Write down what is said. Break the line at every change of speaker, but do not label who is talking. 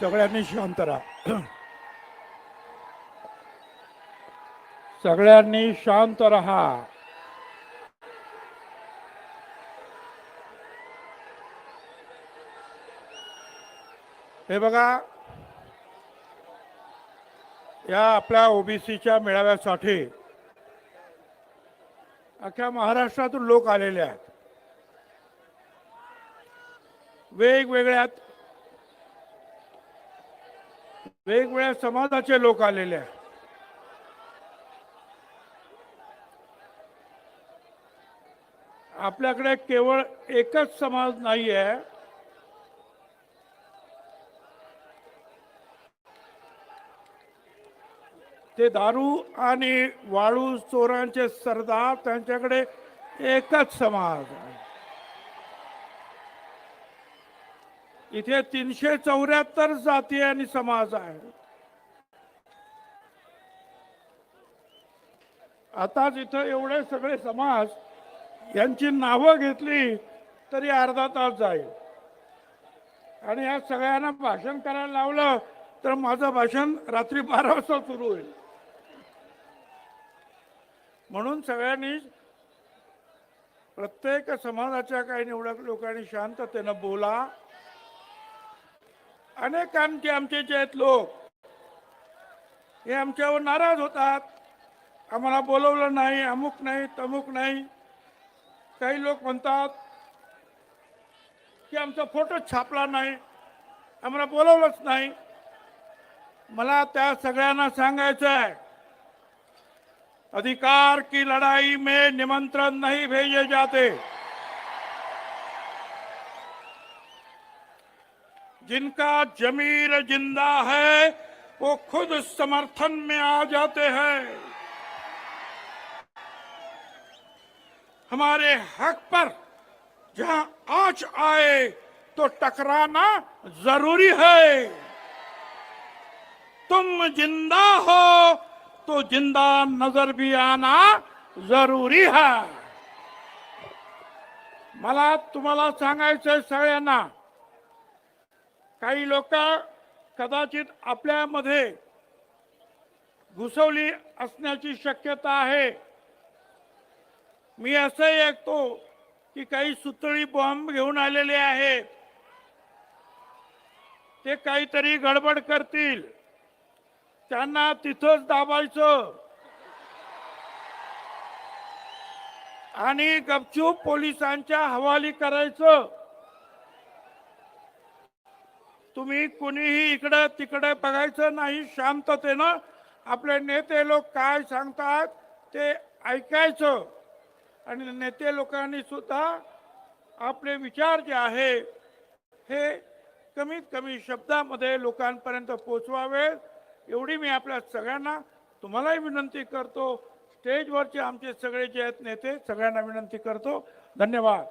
सगळ्यांनी शांत राहा सगळ्यांनी शांत राहा. हे बघा या आपल्या ओबीसीच्या मेळाव्यासाठी अख्ख्या महाराष्ट्रातून लोक आलेले आहेत. वेगवेगळ्या वेगवेगळ्या समाजाचे लोक आलेले आहेत. आपल्याकडे केवळ एकच समाज नाही आहे ते दारू आणि वाळू चोरांचे सरदार त्यांच्याकडे एकच समाज आहे. इथे तीनशे चौऱ्याहत्तर जाती आणि समाज आहे. आताच इथं एवढे सगळे समाज यांची नावं घेतली तरी अर्धा तास जाईल. आणि या सगळ्यांना भाषण करायला लावलं तर माझं भाषण रात्री बारा वाजता सुरू होईल. म्हणून सगळ्यांनी प्रत्येक समाजाच्या काही निवडक लोकांनी शांततेनं बोला. अनेक आमचे आमचे जे आहेत लोक हे आमच्यावर नाराज होतात. आम्हाला बोलवलं नाही अमुक नाही तमुक नाही. काही लोक म्हणतात की आमचा फोटो छापला नाही आम्हाला बोलवलंच नाही. मला त्या सगळ्यांना सांगायचं आहे अधिकार की लड़ाई में निमंत्रण नहीं भेजे जाते. जिनका जमीर ज़िंदा है, वो खुद समर्थन में आ जाते हैं। हमारे हक पर जहाँ आँच आए तो टकराना ज़रूरी है। तुम ज़िंदा हो तो ज़िंदा नज़र भी आना जरुरी है। मला तुम्हाला सांगायचंय सगळ्यांना काही लोक कदाचित आपल्यामध्ये घुसवली असण्याची शक्यता आहे. मी असंही ऐकतो की काही सुतळी बॉम्ब घेऊन आलेले आहेत. ते काहीतरी गडबड करतील. त्यांना तिथंच दाबायचं. आणि गपचूप पोलिसांच्या हवाली करायचं. तुम्ही कुणीही इकडं तिकडे बघायचं नाही शांततेनं आपले नेते लोक काय सांगतात ते ऐकायचं. आणि नेते लोकांनी सुद्धा आपले विचार जे आहे हे कमीत कमी शब्दामध्ये लोकांपर्यंत पोचवावे. एवढी मी आपल्या सगळ्यांना तुम्हालाही विनंती करतो. स्टेजवरचे आमचे सगळे जे आहेत नेते सगळ्यांना विनंती करतो. धन्यवाद.